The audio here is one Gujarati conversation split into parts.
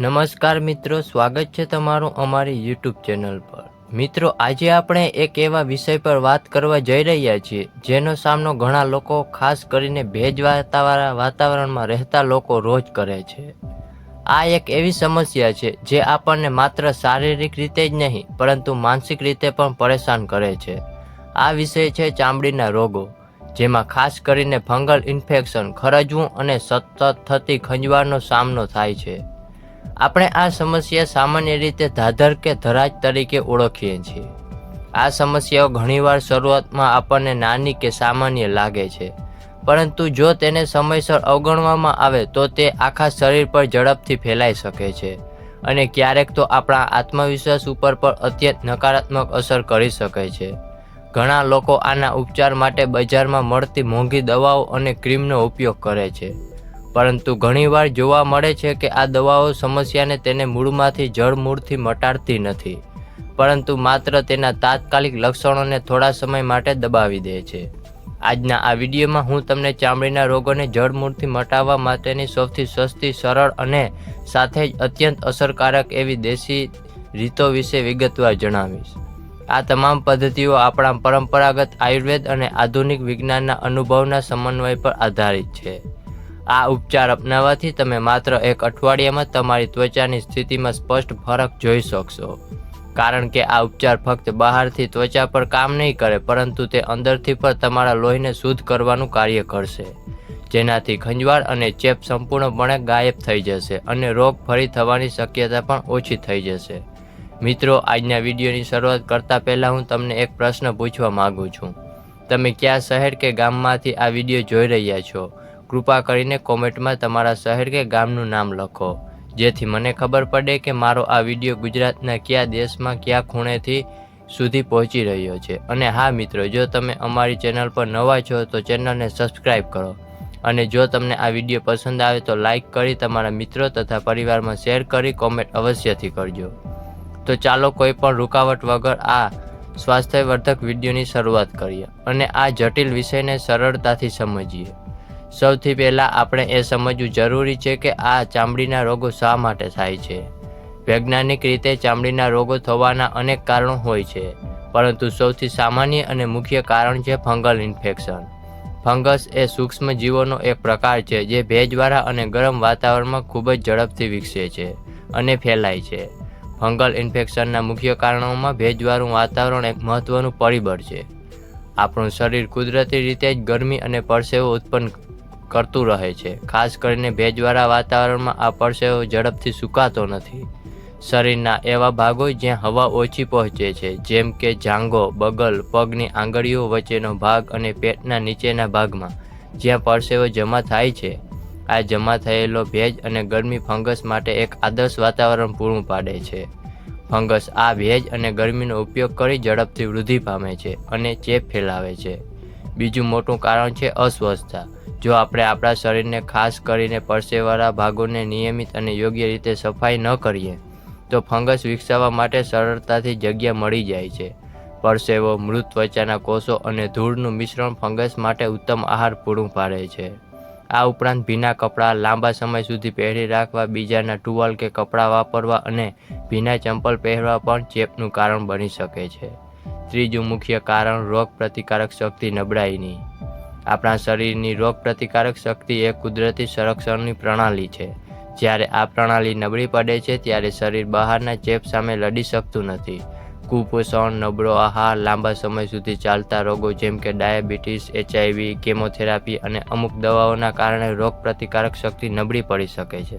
નમસ્કાર મિત્રો, સ્વાગત છે તમારું અમારી યુટ્યુબ ચેનલ પર. મિત્રો, આજે આપણે એક એવા વિષય પર વાત કરવા જઈ રહ્યા છીએ, જેનો સામનો ઘણા લોકો, ખાસ કરીને ભેજ વાતાવરણ, વાતાવરણમાં રહેતા લોકો રોજ કરે છે. આ એક એવી સમસ્યા છે, જે આપણને માત્ર શારીરિક રીતે જ નહીં, પરંતુ માનસિક રીતે પણ પરેશાન કરે છે. આ વિષય છે ચામડીના રોગો, જેમાં ખાસ કરીને ફંગલ ઇન્ફેક્શન, ખરજવું અને સતત થતી ખંજવાળનો સામનો થાય છે. આપણે આ સમસ્યા સામાન્ય રીતે ધાધર કે ધરાજ તરીકે ઓળખીએ છીએ. આ સમસ્યાઓ ઘણીવાર શરૂઆતમાં આપણને નાની કે સામાન્ય લાગે છે. પરંતુ જો તેને સમયસર અવગણવામાં આવે તો તે આખા શરીર પર ઝડપથી ફેલાઈ શકે છે અને ક્યારેક તો આપણા આત્મવિશ્વાસ ઉપર પણ અત્યંત નકારાત્મક અસર કરી શકે છે. ઘણા લોકો આના ઉપચાર માટે બજારમાં મળતી મોંઘી દવાઓ અને ક્રીમનો ઉપયોગ કરે છે. પરંતુ ઘણીવાર જોવા મળે છે કે આ દવાઓ સમસ્યાને તેને મૂળમાંથી જળમૂળથી મટાડતી નથી, પરંતુ માત્ર તેના તાત્કાલિક લક્ષણોને થોડા સમય માટે દબાવી દે છે. આજના આ વિડીયોમાં હું તમને ચામડીના રોગોને જળમૂળથી મટાવવા માટેની સૌથી સસ્તી, સરળ અને સાથે જ અત્યંત અસરકારક એવી દેશી રીતો વિશે વિગતવાર જણાવીશ. આ તમામ પદ્ધતિઓ આપણા પરંપરાગત આયુર્વેદ અને આધુનિક વિજ્ઞાનના અનુભવના સમન્વય પર આધારિત છે. આ ઉપચાર અપનાવવાથી તમે માત્ર એક અઠવાડિયામાં તમારી ત્વચાની સ્થિતિમાં સ્પષ્ટ ફરક જોઈ શકશો. કારણ કે આ ઉપચાર ફક્ત બહારથી ત્વચા પર કામ નહીં કરે, પરંતુ તે અંદરથી પણ તમારા લોહીને શુદ્ધ કરવાનું કાર્ય કરશે. જેનાથી ખંજવાળ અને ચેપ સંપૂર્ણપણે ગાયબ થઈ જશે અને રોગ ફરી થવાની શક્યતા પણ ઓછી થઈ જશે. મિત્રો, આજના વિડીયોની શરૂઆત કરતાં પહેલાં હું તમને એક પ્રશ્ન પૂછવા માગું છું. તમે કયા શહેર કે ગામમાંથી આ વીડિયો જોઈ રહ્યા છો? કૃપા કરીને કોમેન્ટમાં તમારા શહેર કે ગામનું નામ લખો. જેથી મને ખબર પડે કે મારો આ વીડિયો ગુજરાતના કયા દેશમાં કયા ખૂણેથી સુધી પહોંચી રહ્યો છે. અને હા મિત્રો, જો તમે અમારી ચેનલ પર નવા છો તો ચેનલને સબસ્ક્રાઈબ કરો. અને જો તમને આ વીડિયો પસંદ આવે તો લાઇક કરી તમારા મિત્રો તથા પરિવારમાં શેર કરી કોમેન્ટ અવશ્યથી કરજો. તો ચાલો કોઈ પણ રૂકાવટ વગર આ સ્વાસ્થ્યવર્ધક વિડીયોની શરૂઆત કરીએ. અને આ જટિલ વિષયને સરળતાથી સમજીએ. સૌથી પહેલાં આપણે એ સમજવું જરૂરી છે કે આ ચામડીના રોગો શા માટે થાય છે. વૈજ્ઞાનિક રીતે ચામડીના રોગો થવાના અનેક કારણો હોય છે, પરંતુ સૌથી સામાન્ય અને મુખ્ય કારણ છે ફંગલ ઇન્ફેક્શન. ફંગસ એ સૂક્ષ્મ જીવોનો એક પ્રકાર છે જે ભેજવાળા અને ગરમ વાતાવરણમાં ખૂબ જ ઝડપથી વિકસે છે અને ફેલાય છે. ફંગલ ઇન્ફેક્શનના મુખ્ય કારણોમાં ભેજવાળું વાતાવરણ એક મહત્વનું પરિબળ છે. આપણું શરીર કુદરતી રીતે જ ગરમી અને પરસેવો ઉત્પન્ન કરતું રહે છે. ખાસ કરીને ભેજવાળા વાતાવરણમાં આ પરસેવો ઝડપથી સુકાતો નથી. શરીરના એવા ભાગો જ્યાં હવા ઓછી પહોંચે છે, જેમ કે જાંઘો, બગલ, પગની આંગળીઓ વચ્ચેનો ભાગ અને પેટના નીચેના ભાગમાં, જ્યાં પરસેવો જમા થાય છે. આ જમા થયેલો ભેજ અને ગરમી ફંગસ માટે એક આદર્શ વાતાવરણ પૂરું પાડે છે. ફંગસ આ ભેજ અને ગરમીનો ઉપયોગ કરી ઝડપથી વૃદ્ધિ પામે છે અને ચેપ ફેલાવે છે. બીજું મોટું કારણ છે અસ્વસ્થતા. જો આપણે આપણા શરીરને ખાસ કરીને પરસેવાળા ભાગોને નિયમિત અને યોગ્ય રીતે સફાઈ ન કરીએ, તો ફંગસ વિકસાવવા માટે સરળતાથી જગ્યા મળી જાય છે. પરસેવો, મૃત ત્વચાના કોષો અને ધૂળનું મિશ્રણ ફંગસ માટે ઉત્તમ આહાર પૂરું પાડે છે. આ ઉપરાંત ભીના કપડાં લાંબા સમય સુધી પહેરી રાખવા, બીજાના ટુવાલ કે કપડાં વાપરવા અને ભીના ચંપલ પહેરવા પણ ચેપનું કારણ બની શકે છે. ત્રીજું મુખ્ય કારણ રોગ પ્રતિકારક શક્તિ નબળાઈની. આપણા શરીરની રોગ પ્રતિકારક શક્તિ એ કુદરતી સંરક્ષણની પ્રણાલી છે. જ્યારે આ પ્રણાલી નબળી પડે છે, ત્યારે શરીર બહારના ચેપ સામે લડી શકતું નથી. કુપોષણ, નબળો આહાર, લાંબા સમય સુધી ચાલતા રોગો જેમ કે ડાયાબિટીસ, એચઆઈવી, કેમોથેરાપી અને અમુક દવાઓના કારણે રોગ પ્રતિકારક શક્તિ નબળી પડી શકે છે.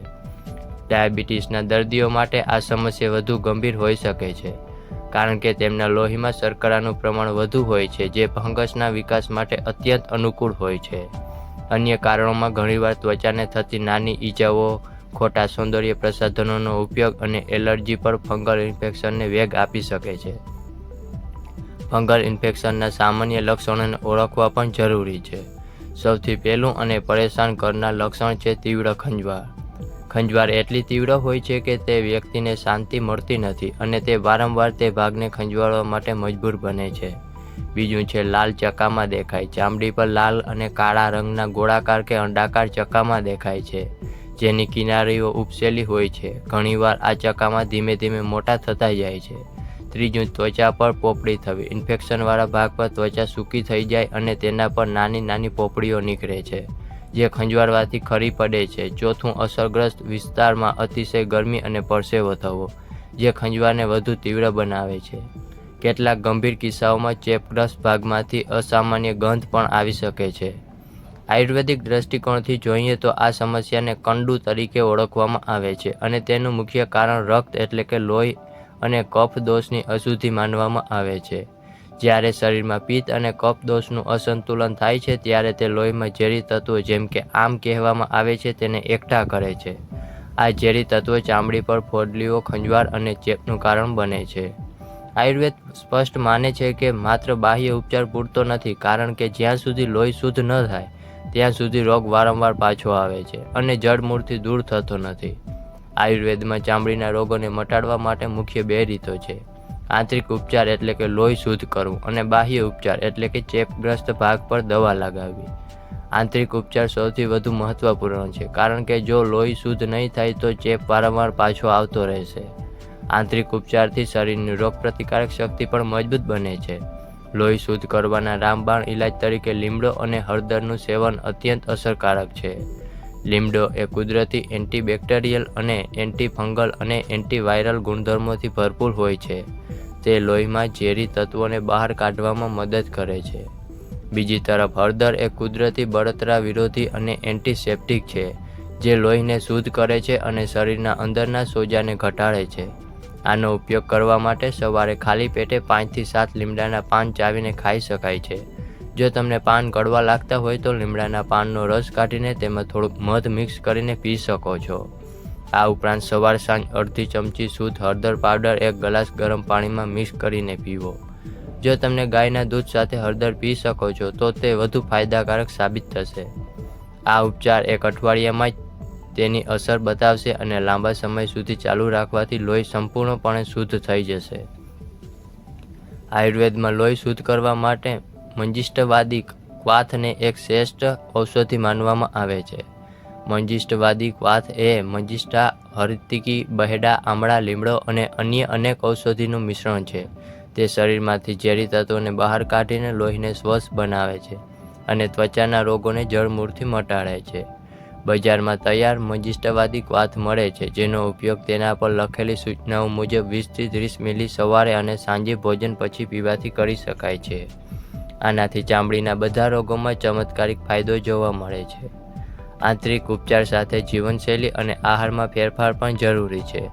ડાયાબિટીસના દર્દીઓ માટે આ સમસ્યા વધુ ગંભીર હોઈ શકે છે. કારણ કે તેમના લોહીમાં શર્કરાનું પ્રમાણ વધુ હોય છે, જે ફંગસના વિકાસ માટે અત્યંત અનુકૂળ હોય છે. અન્ય કારણોમાં ઘણીવાર ત્વચાને થતી નાની ઈજાઓ, ખોટા સૌંદર્ય પ્રસાધનોનો ઉપયોગ અને એલર્જી પર ફંગલ ઇન્ફેક્શનને વેગ આપી શકે છે. ફંગલ ઇન્ફેક્શનના સામાન્ય લક્ષણોને ઓળખવા પણ જરૂરી છે. સૌથી પહેલું અને પરેશાન કરનાર લક્ષણ છે તીવ્ર ખંજવાળ. ખંજવાળ એટલી તીવ્ર હોય છે કે તે વ્યક્તિને શાંતિ મળતી નથી અને તે વારંવાર તે ભાગને ખંજવાળવા માટે મજબૂર બને છે. બીજું છે, લાલ ચકામાં દેખાય. ચામડી પર લાલ અને કાળા રંગના ગોળાકાર કે અંડાકાર ચકામાં દેખાય છે. જેની કિનારીઓ ઉપસેલી હોય છે. ઘણીવાર આ ચકામાં ધીમે ધીમે મોટા થતા જાય છે. ત્રીજું, ત્વચા પર પોપડી થવી. ઇન્ફેક્શનવાળા ભાગ પર ત્વચા સૂકી થઈ જાય અને તેના પર નાની નાની પોપડીઓ નીકળે છે. જે ખંજવાળવાથી ખરી પડે છે. ચોથું, અસરગ્રસ્ત વિસ્તારમાં અતિશય ગરમી અને પરસેવો થવો, જે ખંજવાળને વધુ તીવ્ર બનાવે છે. કેટલાક ગંભીર કિસ્સાઓમાં ચેપગ્રસ્ત ભાગમાંથી અસામાન્ય ગંધ પણ આવી શકે છે. આયુર્વેદિક દ્રષ્ટિકોણથી જોઈએ તો આ સમસ્યાને કંડુ તરીકે ઓળખવામાં આવે છે અને તેનું મુખ્ય કારણ રક્ત એટલે કે લોહી અને કફ દોષની અશુદ્ધિ માનવામાં આવે છે. જ્યારે શરીરમાં પિત્ત અને કફ દોષનું અસંતુલન થાય છે, ત્યારે તે લોહીમાં ઝેરી તત્વો જેમ કે આમ કહેવામાં આવે છે, તેને એકઠા કરે છે. આ ઝેરી તત્વો ચામડી પર ફોડલીઓ, ખંજવાળ અને ચેપનું કારણ બને છે. આયુર્વેદ સ્પષ્ટ માને છે કે માત્ર બાહ્ય ઉપચાર પૂરતો નથી, કારણ કે જ્યાં સુધી લોહી શુદ્ધ ન થાય, ત્યાં સુધી રોગ વારંવાર પાછો આવે છે અને જડમૂળથી દૂર થતો નથી. આયુર્વેદમાં ચામડીના રોગોને મટાડવા માટે મુખ્ય બે રીતો છે. આંતરિક ઉપચાર એટલે કે લોહી શુદ્ધ કરવું અને બાહ્ય ઉપચાર એટલે કે ચેપગ્રસ્ત ભાગ પર દવા લગાવવી. આંતરિક ઉપચાર સૌથી વધુ મહત્વપૂર્ણ છે, કારણ કે જો લોહી શુદ્ધ નહીં થાય તો ચેપ વારંવાર પાછો આવતો રહેશે. આંતરિક ઉપચારથી શરીરની રોગપ્રતિકારક શક્તિ પણ મજબૂત બને છે. લોહી શુદ્ધ કરવાના રામબાણ ઇલાજ તરીકે લીમડો અને હળદરનું સેવન અત્યંત અસરકારક છે. લીમડો એ કુદરતી એન્ટીબેક્ટેરિયલ અને એન્ટીફંગલ અને એન્ટીવાયરલ ગુણધર્મોથી ભરપૂર હોય છે. તે લોહીમાં ઝેરી તત્વોને બહાર કાઢવામાં મદદ કરે છે. બીજી તરફ, હળદર એ કુદરતી બળતરા વિરોધી અને એન્ટીસેપ્ટિક છે, જે લોહીને શુદ્ધ કરે છે અને શરીરના અંદરના સોજાને ઘટાડે છે. આનો ઉપયોગ કરવા માટે સવારે ખાલી પેટે પાંચથી સાત લીમડાના પાન ચાવીને ખાઈ શકાય છે. જો તમને પાન કડવા લાગતા હોય તો લીમડાના પાનનો રસ કાઢીને તેમાં થોડુંક મધ મિક્સ કરીને પી શકો છો. આ ઉપરાંત સવાર સાંજ અડધી ચમચી શુદ્ધ હળદર પાવડર એક ગ્લાસ ગરમ પાણીમાં મિક્સ કરીને પીવો. જો તમને ગાયના દૂધ સાથે હળદર પી શકો છો, તો તે વધુ ફાયદાકારક સાબિત થશે. આ ઉપચાર એક અઠવાડિયામાં જ તેની અસર બતાવશે અને લાંબા સમય સુધી ચાલુ રાખવાથી લોહી સંપૂર્ણપણે શુદ્ધ થઈ જશે. આયુર્વેદમાં લોહી શુદ્ધ કરવા માટે મંજિષ્ઠવાદી ક્વાથને એક શ્રેષ્ઠ ઔષધિ માનવામાં આવે છે. મંજિષ્ઠવાદી ક્વાથ એ મંજિષ્ઠા હરિતિકી, બહેડા, આમળા, લીમડો અને અન્ય અનેક ઔષધિનું મિશ્રણ છે. તે શરીરમાંથી ઝેરી તત્વોને બહાર કાઢીને લોહીને સ્વસ્થ બનાવે છે અને ત્વચાના રોગોને જળમૂળથી મટાડે છે. બજારમાં તૈયાર મંજિષ્ઠવાદી ક્વાથ મળે છે, જેનો ઉપયોગ તેના પર લખેલી સૂચનાઓ મુજબ વીસથી ત્રીસ મિલી સવારે અને સાંજે ભોજન પછી પીવાથી કરી શકાય છે. આનાથી ચામડીના બધા રોગોમાં ચમત્કારિક ફાયદો જોવા મળે છે. આંતરિક ઉપચાર સાથે જીવનશૈલી અને આહારમાં ફેરફાર પણ જરૂરી છે.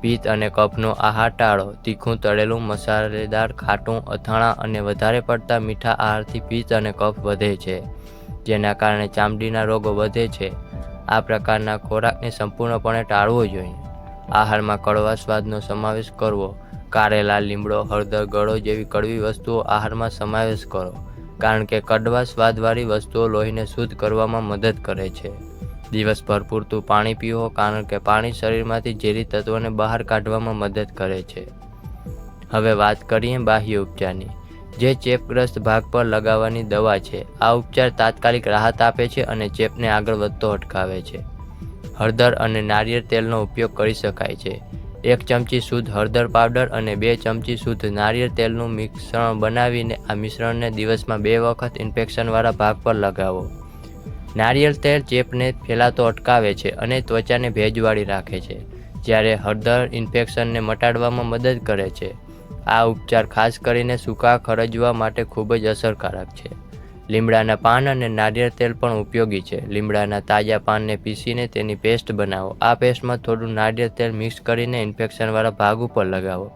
પિત્ત અને કફનો આહાર ટાળો, તીખું, તળેલું, મસાલેદાર, ખાટું, અથાણાં અને વધારે પડતા મીઠા આહારથી પિત્ત અને કફ વધે છે, જેના કારણે ચામડીના રોગો વધે છે. આ પ્રકારના ખોરાકને સંપૂર્ણપણે ટાળવો જોઈએ. આહારમાં કડવા સ્વાદનો સમાવેશ કરવો કારેલા, લીમડો, હળદર, ગળો જેવી કડવી વસ્તુઓ આહારમાં સમાવેશ કરો. કારણ કે કડવા સ્વાદવાળી વસ્તુઓ લોહીને શુદ્ધ કરવામાં મદદ કરે છે. દિવસભર પૂરતું પાણી પીવો કારણ કે પાણી શરીરમાંથી ઝેરી તત્વોને બહાર કાઢવામાં મદદ કરે છે. હવે વાત કરીએ બાહ્ય ઉપચારની. જે ચેપગ્રસ્ત ભાગ પર લગાવવાની દવા છે. આ ઉપચાર તાત્કાલિક રાહત આપે છે અને ચેપને આગળ વધતો અટકાવે છે. હળદર અને નારિયેળ તેલનો ઉપયોગ કરી શકાય છે. એક ચમચી શુદ્ધ હળદર પાવડર અને બે ચમચી શુદ્ધ નારિયેળ તેલનું મિશ્રણ બનાવીને આ મિશ્રણને દિવસમાં બે વખત ઇન્ફેક્શનવાળા ભાગ પર લગાવો. નારિયેળ તેલ ચેપને ફેલાતો અટકાવે છે અને ત્વચાને ભેજવાળી રાખે છે, જ્યારે હળદર ઇન્ફેક્શનને મટાડવામાં મદદ કરે છે. આ ઉપચાર ખાસ કરીને સૂકા ખરજવા માટે ખૂબ જ અસરકારક છે. લીમડાના પાન અને નારિયેળ તેલ પણ ઉપયોગી છે. લીમડાના તાજા પાનને પીસીને તેની પેસ્ટ બનાવો. આ પેસ્ટમાં થોડું નારિયેળ તેલ મિક્સ કરીને ઇન્ફેક્શનવાળા ભાગ ઉપર લગાવો.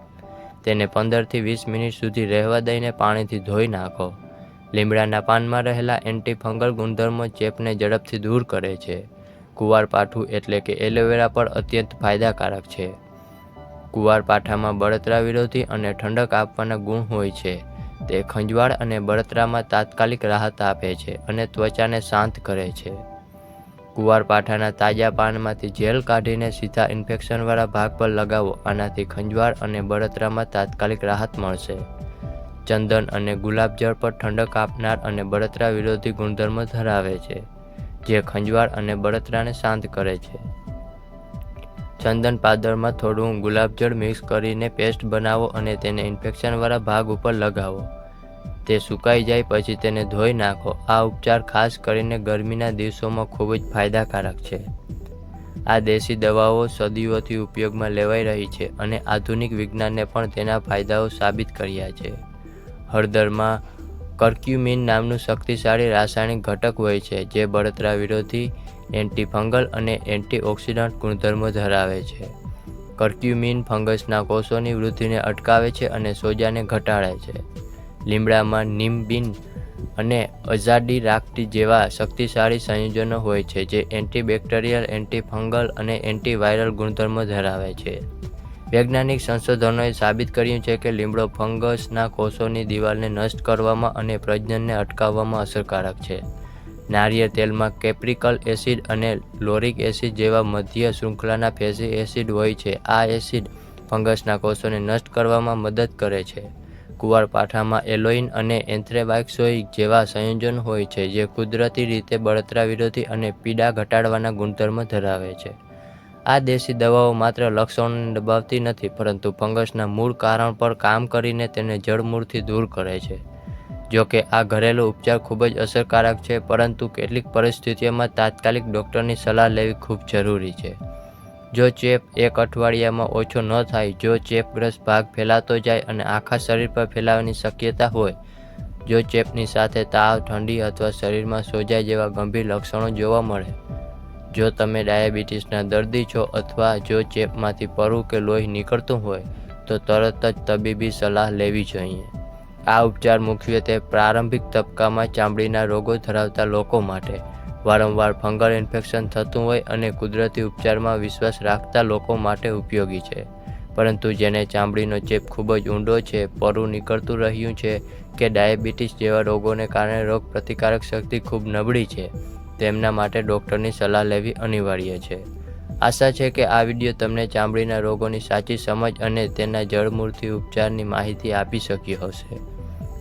તેને પંદરથી વીસ મિનિટ સુધી રહેવા દઈને પાણીથી ધોઈ નાખો. લીમડાના પાનમાં રહેલા એન્ટીફંગલ ગુણધર્મો ચેપને ઝડપથી દૂર કરે છે. કુવારપાઠું એટલે કે એલોવેરા પણ અત્યંત ફાયદાકારક છે. કુવારપાઠામાં બળતરા વિરોધી અને ઠંડક આપવાના ગુણ હોય છે. તે ખંજવાળ અને બળતરામાં તાત્કાલિક રાહત આપે છે અને ત્વચાને શાંત કરે છે. કુવારપાઠાના તાજા પાનમાંથી જેલ કાઢીને સીધા ઇન્ફેક્શનવાળા ભાગ પર લગાવો, આનાથી ખંજવાળ અને બળતરામાં તાત્કાલિક રાહત મળશે. ચંદન અને ગુલાબજળ પર ઠંડક આપનાર અને બળતરા વિરોધી ગુણધર્મો ધરાવે છે, જે ખંજવાળ અને બળતરાને શાંત કરે છે. ચંદન પાદળમાં થોડું ગુલાબજળ મિક્સ કરીને પેસ્ટ બનાવો અને તેને ઇન્ફેક્શનવાળા ભાગ ઉપર લગાવો. તે સુકાઈ જાય પછી તેને ધોઈ નાખો. આ ઉપચાર ખાસ કરીને ગરમીના દિવસોમાં ખૂબ જ ફાયદાકારક છે. આ દેશી દવાઓ સદીઓથી ઉપયોગમાં લેવાઈ રહી છે અને આધુનિક વિજ્ઞાનને પણ તેના ફાયદાઓ સાબિત કર્યા છે. હળદરમાં કર્ક્યુમિન નામનું શક્તિશાળી રાસાયણિક ઘટક હોય છે, જે બળતરા વિરોધી એન્ટીફંગલ અને એન્ટીઓક્સિડન્ટ ગુણધર્મો ધરાવે છે. કર્ક્યુમિન ફંગસના કોષોની વૃદ્ધિને અટકાવે છે અને સોજાને ઘટાડે છે. લીમડામાં નિમ્બિન અને અઝાડી રાક્ટી જેવા શક્તિશાળી સંયોજનો હોય છે જે એન્ટીબેક્ટેરિયલ, એન્ટીફંગલ અને એન્ટીવાયરલ ગુણધર્મો ધરાવે છે. વૈજ્ઞાનિક સંશોધનોએ સાબિત કર્યું છે કે લીમડો ફંગસના કોષોની દિવાલને નષ્ટ કરવામાં અને પ્રજનનને અટકાવવામાં અસરકારક છે. નારિયેળ તેલમાં કેપ્રિકલ એસિડ અને લોરિક એસિડ જેવા મધ્ય શૃંખલાના ફેસી એસિડ હોય છે. આ એસિડ ફંગસના કોષોને નષ્ટ કરવામાં મદદ કરે છે. કુવારપાઠામાં એલોઇન અને એન્થ્રેબાક્સોઇક જેવા સંયોજન હોય છે, જે કુદરતી રીતે બળતરા વિરોધી અને પીડા ઘટાડવાના ગુણધર્મો ધરાવે છે. આ દેશી દવાઓ માત્ર લક્ષણોને દબાવતી નથી, પરંતુ ફંગસના મૂળ કારણ પર કામ કરીને તેને જડમૂળથી દૂર કરે છે. જો કે આ ઘરેલું ઉપચાર ખૂબ જ અસરકારક છે, પરંતુ કેટલીક પરિસ્થિતિઓમાં તાત્કાલિક ડૉક્ટરની સલાહ લેવી ખૂબ જરૂરી છે. જો ચેપ એક અઠવાડિયામાં ઓછો ન થાય, જો ચેપગ્રસ્ત ભાગ ફેલાતો જાય અને આખા શરીર પર ફેલાવાની શક્યતા હોય, જો ચેપની સાથે તાવ, ઠંડી અથવા શરીરમાં સોજાય જેવા ગંભીર લક્ષણો જોવા મળે, જો તમે ડાયાબિટીસના દર્દી છો અથવા જો ચેપમાંથી પરુ કે લોહી નીકળતું હોય, તો તરત જ તબીબી સલાહ લેવી જોઈએ. આ ઉપચાર મુખ્યત્વે પ્રારંભિક તબક્કામાં ચામડીના રોગો ધરાવતા લોકો માટે. વારંવાર ફંગલ ઇન્ફેક્શન થતું હોય અને કુદરતી ઉપચારમાં વિશ્વાસ રાખતા લોકો માટે ઉપયોગી છે. પરંતુ જેને ચામડીનો ચેપ ખૂબ જ ઊંડો છે, પરું નીકળતું રહ્યું છે કે ડાયાબિટીસ જેવા રોગોને કારણે રોગ પ્રતિકારક શક્તિ ખૂબ નબળી છે, તેમના માટે ડૉક્ટરની સલાહ લેવી અનિવાર્ય છે. આશા છે કે આ વીડિયો તમને ચામડીના રોગોની સાચી સમજ અને તેના જળમૂળથી ઉપચારની માહિતી આપી શક્યો હશે.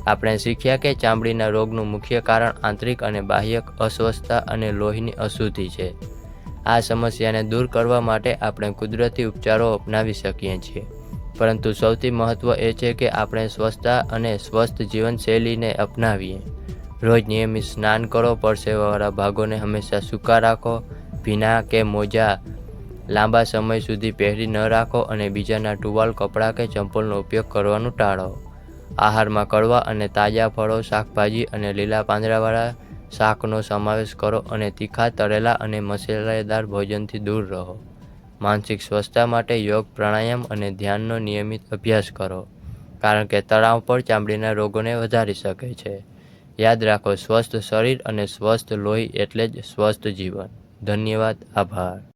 આપણે શીખ્યા કે ચામડીના રોગનું મુખ્ય કારણ આંતરિક અને બાહ્યક અસ્વસ્થતા અને લોહીની અશુદ્ધિ છે. આ સમસ્યાને દૂર કરવા માટે આપણે કુદરતી ઉપચારો અપનાવી શકીએ છીએ. પરંતુ સૌથી મહત્ત્વ એ છે કે આપણે સ્વસ્થતા અને સ્વસ્થ જીવનશૈલીને અપનાવીએ. રોજ નિયમિત સ્નાન કરો, પરસેવાવાળા ભાગોને હંમેશા સૂકા રાખો, ભીના કે મોજા લાંબા સમય સુધી પહેરી ન રાખો અને બીજાના ટુવાલ, કપડાં કે ચંપલનો ઉપયોગ કરવાનું ટાળો. આહારમાં કડવા અને તાજા ફળો, શાકભાજી અને લીલા પાંદડાવાળા શાકનો સમાવેશ કરો અને તીખા, તળેલા અને મસાલેદાર ભોજનથી દૂર રહો. માનસિક સ્વસ્થતા માટે યોગ, પ્રાણાયામ અને ધ્યાનનો નિયમિત અભ્યાસ કરો, કારણ કે તણાવ પણ ચામડીના રોગોને વધારી શકે છે. યાદ રાખો, સ્વસ્થ શરીર અને સ્વસ્થ લોહી એટલે જ સ્વસ્થ જીવન. ધન્યવાદ, આભાર.